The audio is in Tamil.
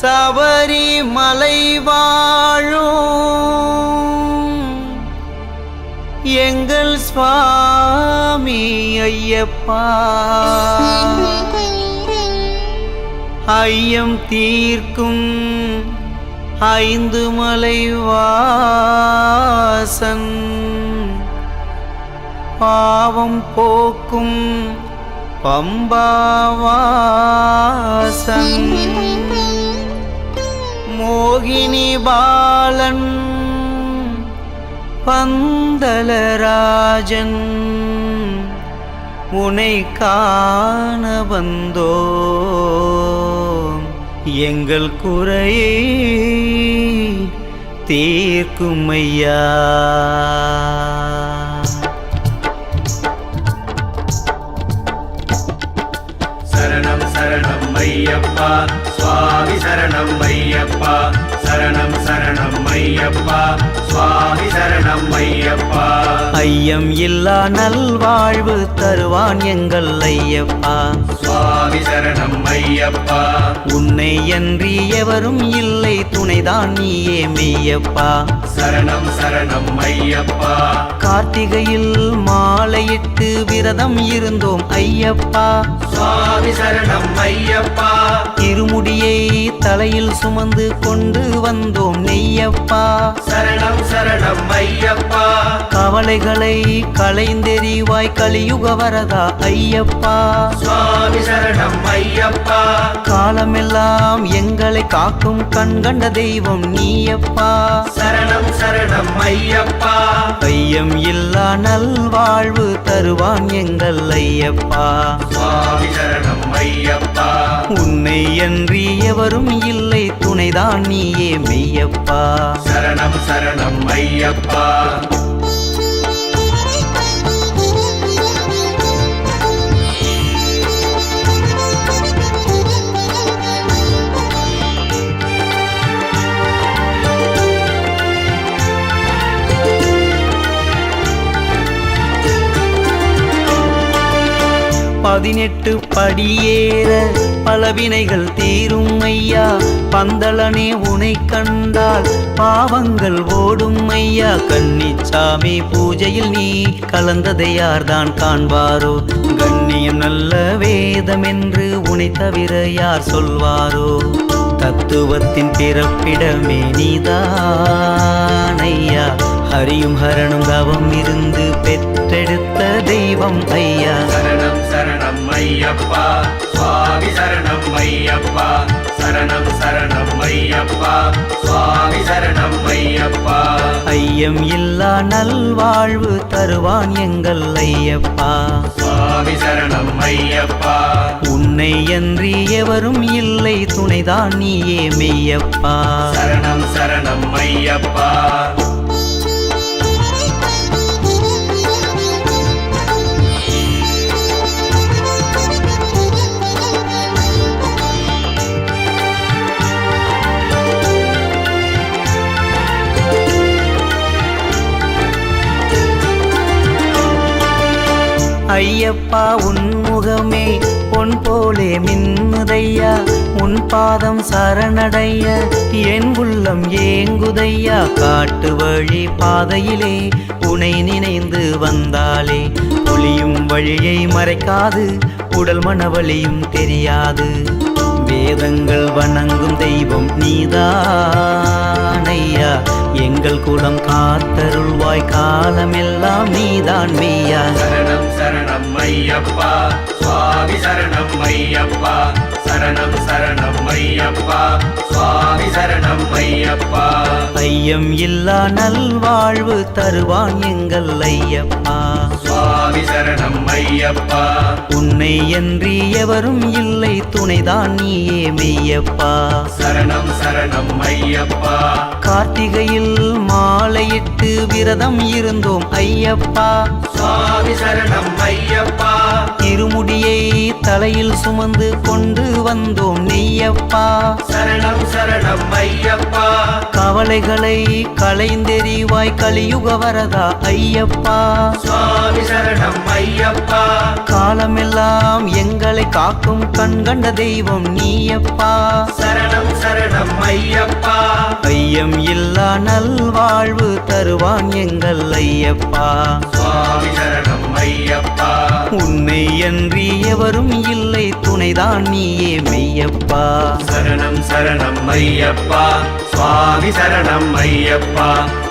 சபரிமலை வாழும். எங்கள் சுவாமி ஐயப்பா. ஐயம் தீர்க்கும் ஐந்து மலை வாசன். பாவம் போக்கும் பம்பாவாசன் மோகினி பாலன் பந்தலராஜன் உனை காண வந்தோ எங்கள் குறையை தீர்க்கும் ஐயா ஐயப்பா சரணம் சரணம் ஐயப்பா. சுவாமி சரணம் ஐயப்பா. ஐயம் இல்லா நல்வாழ்வு தருவான் எங்கள் ஐயப்பா. சுவாமி சரணம் ஐயப்பா. உன்னை அன்றி எவரும் இல்லை துணைதான் நீயே மெய்யப்பா. சரணம் சரணம் ஐயப்பா. கார்த்திகையில் மாலையிட்டு விரதம் இருந்தோம் ஐயப்பா. சுவாமி சரணம் ஐயப்பா. இருமுடியை தலையில் சுமந்து கொண்டு வந்தோம் நெய்யப்பா. சரணம் சரணம் ஐயப்பா. கவலைகளை களைந்தெறிவாய் கலியுக வரதா ஐயப்பா. சுவாமி சரணம் ஐயப்பா. காலமெல்லாம் எங்களை காக்கும் கண்கண்ட தெய்வம் நீயப்பா. சரணம் சரணம் ஐயப்பா. ஐயம் இல்லா நல்வாழ்வு தருவான் எங்கள் ஐயப்பா. சுவாமி சரணம் ஐயப்பா. உன்னை அன்றி எவரும் இல்லை துணைதான் நீயே. மெய்யப்பா சரணம் சரணம் ஐயப்பா. பதினெட்டு படியேற பலவினைகள் தீரும் ஐயா. பந்தளனே உனை கண்டால் பாவங்கள் ஓடும் ஐயா. கன்னிச்சாமி பூஜையில் நீ கலந்ததை யார்தான் காண்பாரோ? கண்ணியம் நல்ல வேதம் என்று உனை தவிர யார் சொல்வாரோ? தத்துவத்தின் பிறப்பிடமே நீதான் ஐயா ஹரியும் ஹரனும் தவம் இருந்து பெற்றெடுத்த தெய்வம் ஐயா. சரணம் சரணம் ஐயப்பா. சுவாமி சரணம் ஐயப்பா. சரணம் சரணம் ஐயப்பா. சுவாமி சரணம் ஐயப்பா. ஐயம் இல்லா நல்வாழ்வு தருவான் எங்கள் ஐயப்பா. சுவாமி சரணம் ஐயப்பா. உன்னை அன்றி எவரும் இல்லை துணைதான் நீயே மெய்யப்பா. சரணம் சரணம் ஐயப்பா. ஐயப்பா உன்முகமே பொன் போலே மின்னுதையா? உன் பாதம் சரணடைய என் உள்ளம் ஏங்குதையா? காட்டு வழி பாதையிலே உனை நினைந்து வந்தாலே. ஒளியும் வழியை மறைக்காது உடல் மனவழியும் தெரியாது. வேதங்கள் வணங்கும் தெய்வம் நீதானையா? எங்கள் குலம் காத்தருள்வாய் காலமெல்லாம் நீதான் மெய்யா. சரணம் சரணம் ஐயப்பா சுவாமி சரணம் ஐயப்பா சரணம் சரணம் ஐயப்பா சுவாமி சரணம் ஐயப்பா ஐயம் இல்லா நல்வாழ்வு தருவான் எங்கள் ஐயப்பா. சுவாமி சரணம் ஐயப்பா உன்னை அன்றி எவரும் இல்லை துணைதான் நீயே மெய்யப்பா. சரணம் சரணம் ஐயப்பா கார்த்திகையில் மாலையிட்டு விரதம் இருந்தோம் ஐயப்பா. சுவாமி சரணம் ஐயப்பா. இருமுடியை தலையில் சுமந்து கொண்டு வந்தோம் நெய்யப்பா. சரணம் சரணம் ஐயப்பா. கவலைகளை களைந்தெறிவாய் கலியுக வரதா ஐயப்பா. சுவாமி சரணம் ஐயப்பா. காலமெல்லாம் எங்களை காக்கும் கண்கள் கண்கண்ட தெய்வம் நீயப்பா. சரணம் சரணம் ஐயப்பா. ஐயம் இல்லா நல்வாழ்வு தருவான் எங்கள் ஐயப்பா. சுவாமி சரணம் ஐயப்பா. உன்னை அன்றி எவரும் இல்லை துணைதான் நீயே மெய்யப்பா. சரணம் சரணம் ஐயப்பா. சுவாமி சரணம் ஐயப்பா.